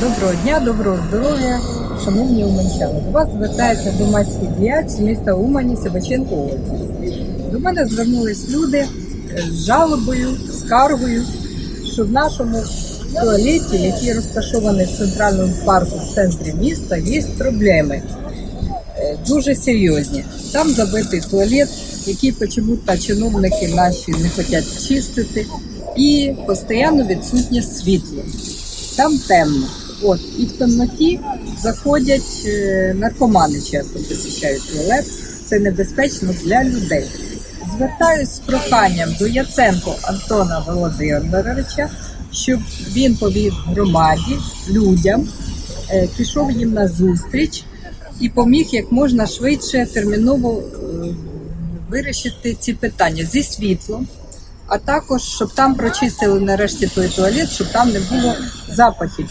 Доброго дня, доброго здоров'я, шановні уманчани. До вас звертається громадський діяч з міста Умані Себаченко Ольга. До мене звернулись люди з жалобою, скаргою, що в нашому туалеті, який розташований в центральному парку в центрі міста, є проблеми е, дуже серйозні. Там забитий туалет, який почему-то чиновники наші не хочуть чистити, і постійно відсутнє світло. Там темно. От і в темноті заходять е, наркомани, часто посещають туалет. Це небезпечно для людей. Звертаюсь з проханням до Яценко Антона Володимировича, щоб він повів громаді, людям, е, пішов їм на зустріч і поміг як можна швидше терміново е, вирішити ці питання зі світлом, а також щоб там прочистили нарешті той туалет, щоб там не було запахів.